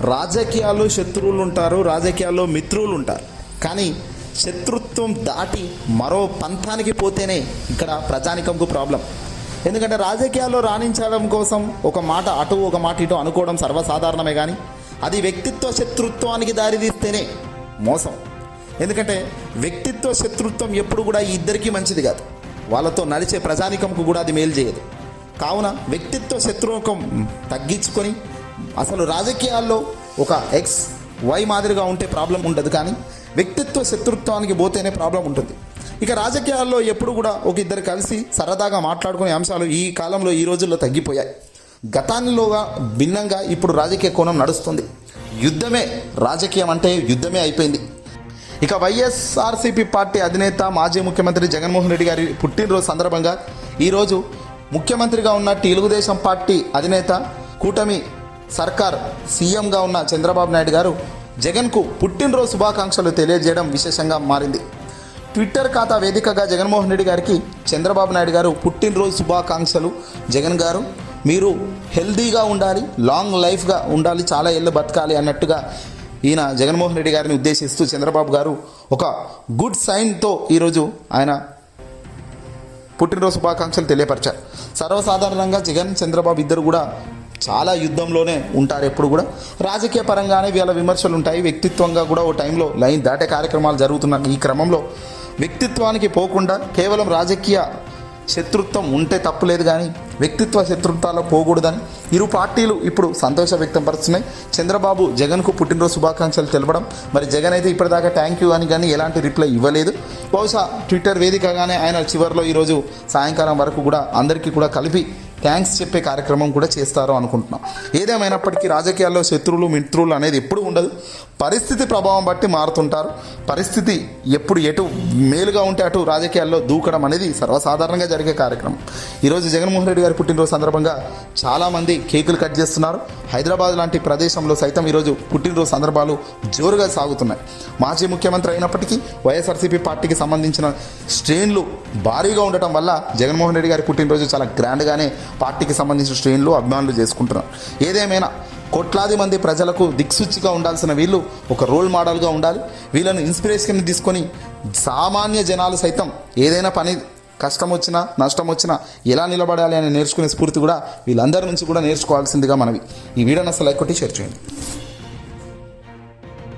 రాజకీయాల్లో శత్రువులు ఉంటారు రాజకీయాల్లో మిత్రులు ఉంటారు కానీ శత్రుత్వం దాటి మరో పంథానికి పోతేనే ఇక్కడ ప్రజానికంకు ప్రాబ్లం. ఎందుకంటే రాజకీయాల్లో రాణించడం కోసం ఒక మాట అటు ఒక మాట ఇటు అనుకోవడం సర్వసాధారణమే కానీ అది వ్యక్తిత్వ శత్రుత్వానికి దారితీస్తేనే మోసం. ఎందుకంటే వ్యక్తిత్వ శత్రుత్వం ఎప్పుడు కూడా ఈ ఇద్దరికీ మంచిది కాదు. వాళ్ళతో నడిచే ప్రజానికంకు కూడా అది మేలు చేయదు. కావున వ్యక్తిత్వ శత్రుత్వం తగ్గించుకొని అసలు రాజకీయాల్లో ఒక ఎక్స్ వై మాదిరిగా ఉంటే ప్రాబ్లం ఉండదు కానీ వ్యక్తిత్వ శత్రుత్వానికి పోతేనే ప్రాబ్లం ఉంటుంది. ఇక రాజకీయాల్లో ఎప్పుడు కూడా ఒక ఇద్దరు కలిసి సరదాగా మాట్లాడుకునే అంశాలు ఈ కాలంలో ఈ రోజుల్లో తగ్గిపోయాయి. గతానిలోగా భిన్నంగా ఇప్పుడు రాజకీయ కోణం నడుస్తుంది. యుద్ధమే రాజకీయం అంటే యుద్ధమే అయిపోయింది. ఇక వైఎస్ఆర్సీపీ పార్టీ అధినేత మాజీ ముఖ్యమంత్రి జగన్మోహన్ రెడ్డి గారి పుట్టినరోజు సందర్భంగా ఈరోజు ముఖ్యమంత్రిగా ఉన్న తెలుగుదేశం పార్టీ అధినేత కూటమి సర్కార్ సీఎంగా ఉన్న చంద్రబాబు నాయుడు గారు జగన్కు పుట్టినరోజు శుభాకాంక్షలు తెలియజేయడం విశేషంగా మారింది. ట్విట్టర్ ఖాతా వేదికగా జగన్మోహన్ రెడ్డి గారికి చంద్రబాబు నాయుడు గారు పుట్టినరోజు శుభాకాంక్షలు. జగన్ గారు మీరు హెల్దీగా ఉండాలి లాంగ్ లైఫ్గా ఉండాలి చాలా ఏళ్ళు బతకాలి అన్నట్టుగా ఈయన జగన్మోహన్ రెడ్డి గారిని ఉద్దేశిస్తూ చంద్రబాబు గారు ఒక గుడ్ సైన్తో ఈరోజు ఆయన పుట్టినరోజు శుభాకాంక్షలు తెలియపరిచారు. సర్వసాధారణంగా జగన్ చంద్రబాబు ఇద్దరు కూడా చాలా యుద్ధంలోనే ఉంటారు ఎప్పుడు కూడా. రాజకీయ పరంగానే వీళ్ళ విమర్శలు ఉంటాయి. వ్యక్తిత్వంగా కూడా ఓ టైంలో లైన్ దాటే కార్యక్రమాలు జరుగుతున్న ఈ క్రమంలో వ్యక్తిత్వానికి పోకుండా కేవలం రాజకీయ శత్రుత్వం ఉంటే తప్పులేదు కానీ వ్యక్తిత్వ శత్రుత్వాలు పోకూడదని ఇరు పార్టీలు ఇప్పుడు సంతోష వ్యక్తం పరుస్తున్నాయి. చంద్రబాబు జగన్కు పుట్టినరోజు శుభాకాంక్షలు తెలపడం మరి జగన్ అయితే ఇప్పటిదాకా థ్యాంక్ యూ అని కానీ ఎలాంటి రిప్లై ఇవ్వలేదు. బహుశా ట్విట్టర్ వేదికగానే ఆయన చివరిలో ఈరోజు సాయంకాలం వరకు కూడా అందరికీ కూడా కలిపి థ్యాంక్స్ చెప్పే కార్యక్రమం కూడా చేస్తారు అనుకుంటున్నాం. ఏదేమైనప్పటికీ రాజకీయాల్లో శత్రువులు మిత్రులు అనేది ఎప్పుడు ఉండదు. పరిస్థితి ప్రభావం బట్టి మారుతుంటారు. పరిస్థితి ఎప్పుడు ఎటు మేలుగా ఉంటే అటు రాజకీయాల్లో దూకడం అనేది సర్వసాధారణంగా జరిగే కార్యక్రమం. ఈరోజు జగన్మోహన్ రెడ్డి గారి పుట్టినరోజు సందర్భంగా చాలామంది కేకులు కట్ చేస్తున్నారు. హైదరాబాద్ లాంటి ప్రదేశంలో సైతం ఈరోజు పుట్టినరోజు సందర్భాలు జోరుగా సాగుతున్నాయి. మాజీ ముఖ్యమంత్రి అయినప్పటికీ వైఎస్ఆర్సీపీ పార్టీకి సంబంధించిన శ్రేణులు భారీగా ఉండటం వల్ల జగన్మోహన్ రెడ్డి గారి పుట్టినరోజు చాలా గ్రాండ్గానే పార్టీకి సంబంధించిన శ్రేణులు అభిమానులు చేసుకుంటున్నారు. ఏదేమైనా కోట్లాది మంది ప్రజలకు దిక్సూచిగా ఉండాల్సిన వీళ్ళు ఒక రోల్ మోడల్గా ఉండాలి. వీళ్ళను ఇన్స్పిరేషన్ తీసుకొని సామాన్య జనాలు సైతం ఏదైనా పని కష్టం వచ్చినా నష్టం వచ్చినా ఎలా నిలబడాలి అని నేర్చుకునే స్ఫూర్తి కూడా వీళ్ళందరి నుంచి కూడా నేర్చుకోవాల్సిందిగా మనవి. ఈ వీడియోని అసలు లైక్ కొట్టి షేర్ చేయండి.